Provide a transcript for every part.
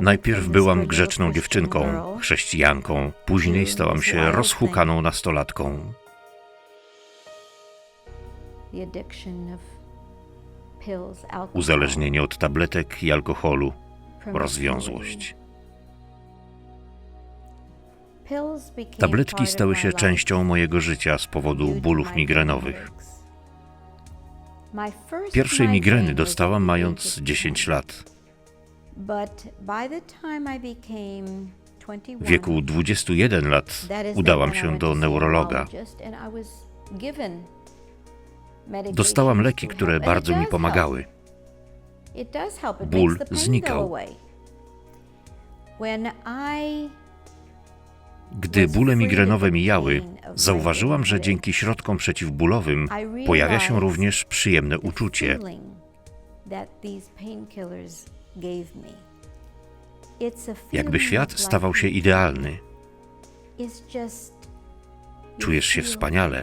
Najpierw byłam grzeczną dziewczynką, chrześcijanką, później stałam się rozhukaną nastolatką. Uzależnienie od tabletek i alkoholu, rozwiązłość. Tabletki stały się częścią mojego życia z powodu bólów migrenowych. Pierwszej migreny dostałam mając 10 lat. W wieku 21 lat udałam się do neurologa. Dostałam leki, które bardzo mi pomagały. Ból znikał. Gdy bóle migrenowe mijały, zauważyłam, że dzięki środkom przeciwbólowym pojawia się również przyjemne uczucie. Jakby świat stawał się idealny. Czujesz się wspaniale.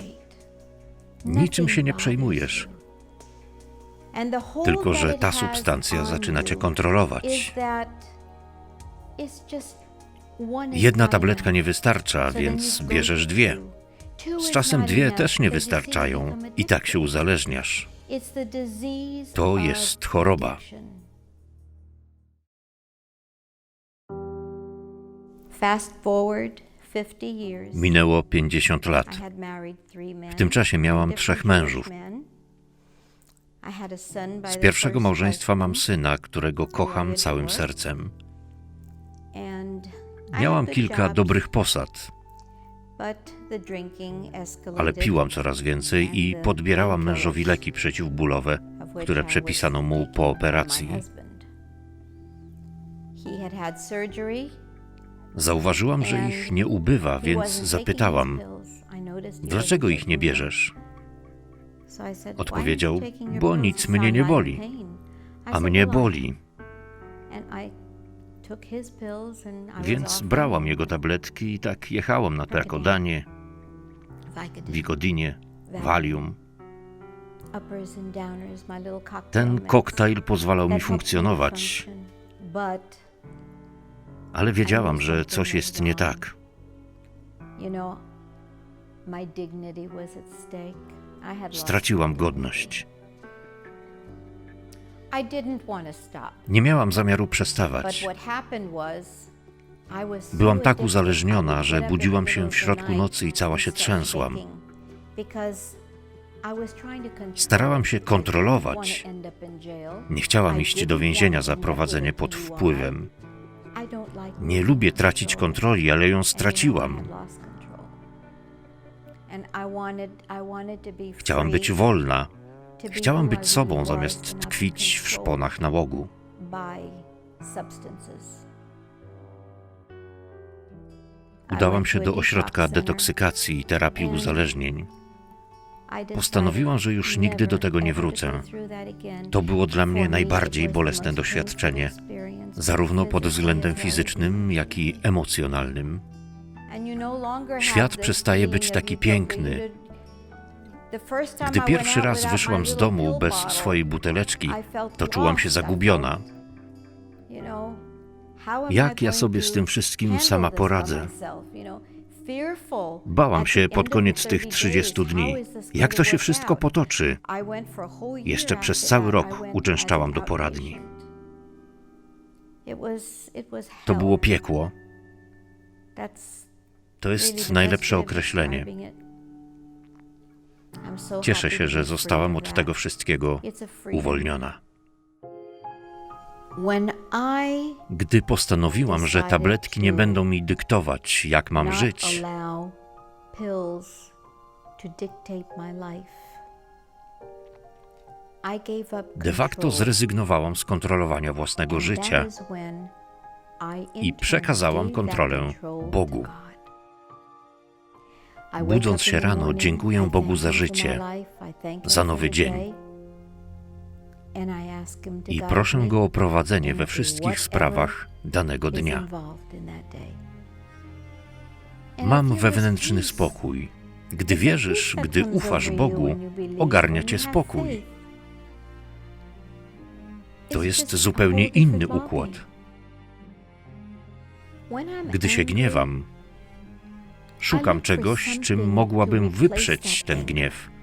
Niczym się nie przejmujesz. Tylko, że ta substancja zaczyna cię kontrolować. Jedna tabletka nie wystarcza, więc bierzesz dwie. Z czasem dwie też nie wystarczają i tak się uzależniasz. To jest choroba. Minęło 50 lat. W tym czasie miałam trzech mężów. Z pierwszego małżeństwa mam syna, którego kocham całym sercem. Miałam kilka dobrych posad, ale piłam coraz więcej i podbierałam mężowi leki przeciwbólowe, które przepisano mu po operacji. Zauważyłam, że ich nie ubywa, więc zapytałam, dlaczego ich nie bierzesz? Odpowiedział, bo nic mnie nie boli, a mnie boli. Więc brałam jego tabletki i tak jechałam na Perkodanie, Vicodinie, Valium. Ten koktajl pozwalał mi funkcjonować, ale wiedziałam, że coś jest nie tak. Straciłam godność. Nie miałam zamiaru przestawać. Byłam tak uzależniona, że budziłam się w środku nocy i cała się trzęsłam. Starałam się kontrolować. Nie chciałam iść do więzienia za prowadzenie pod wpływem. Nie lubię tracić kontroli, ale ją straciłam. Chciałam być wolna. Chciałam być sobą zamiast tkwić w szponach nałogu. Udałam się do ośrodka detoksykacji i terapii uzależnień. Postanowiłam, że już nigdy do tego nie wrócę. To było dla mnie najbardziej bolesne doświadczenie, zarówno pod względem fizycznym, jak i emocjonalnym. Świat przestaje być taki piękny. Gdy pierwszy raz wyszłam z domu bez swojej buteleczki, to czułam się zagubiona. Jak ja sobie z tym wszystkim sama poradzę? Bałam się pod koniec tych 30 dni. Jak to się wszystko potoczy? Jeszcze przez cały rok uczęszczałam do poradni. To było piekło. To jest najlepsze określenie. Cieszę się, że zostałam od tego wszystkiego uwolniona. Gdy postanowiłam, że tabletki nie będą mi dyktować, jak mam żyć, de facto zrezygnowałam z kontrolowania własnego życia i przekazałam kontrolę Bogu. Budząc się rano, dziękuję Bogu za życie, za nowy dzień i proszę Go o prowadzenie we wszystkich sprawach danego dnia. Mam wewnętrzny spokój. Gdy wierzysz, gdy ufasz Bogu, ogarnia cię spokój. To jest zupełnie inny układ. Gdy się gniewam, szukam czegoś, czym mogłabym wyprzeć ten gniew.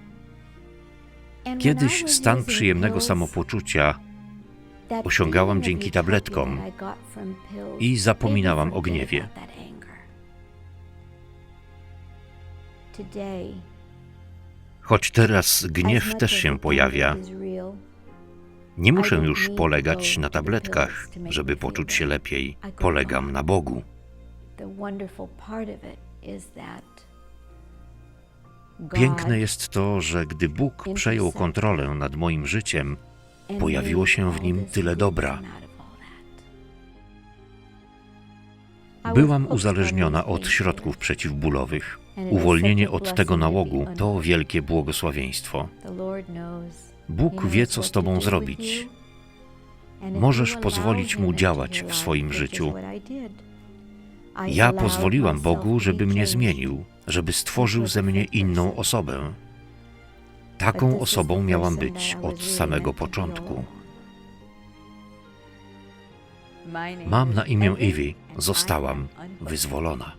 Kiedyś stan przyjemnego samopoczucia osiągałam dzięki tabletkom i zapominałam o gniewie. Choć teraz gniew też się pojawia, nie muszę już polegać na tabletkach, żeby poczuć się lepiej. Polegam na Bogu. Piękne jest to, że gdy Bóg przejął kontrolę nad moim życiem, pojawiło się w nim tyle dobra. Byłam uzależniona od środków przeciwbólowych. Uwolnienie od tego nałogu to wielkie błogosławieństwo. Bóg wie, co z Tobą zrobić. Możesz pozwolić Mu działać w swoim życiu. Ja pozwoliłam Bogu, żeby mnie zmienił, żeby stworzył ze mnie inną osobę. Taką osobą miałam być od samego początku. Mam na imię Evie. Zostałam wyzwolona.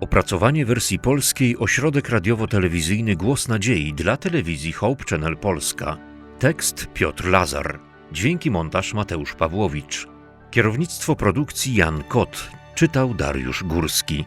Opracowanie wersji polskiej Ośrodek Radiowo-Telewizyjny Głos Nadziei dla telewizji Hope Channel Polska. Tekst Piotr Lazar. Dźwięki montaż Mateusz Pawłowicz. Kierownictwo produkcji Jan Kot. Czytał Dariusz Górski.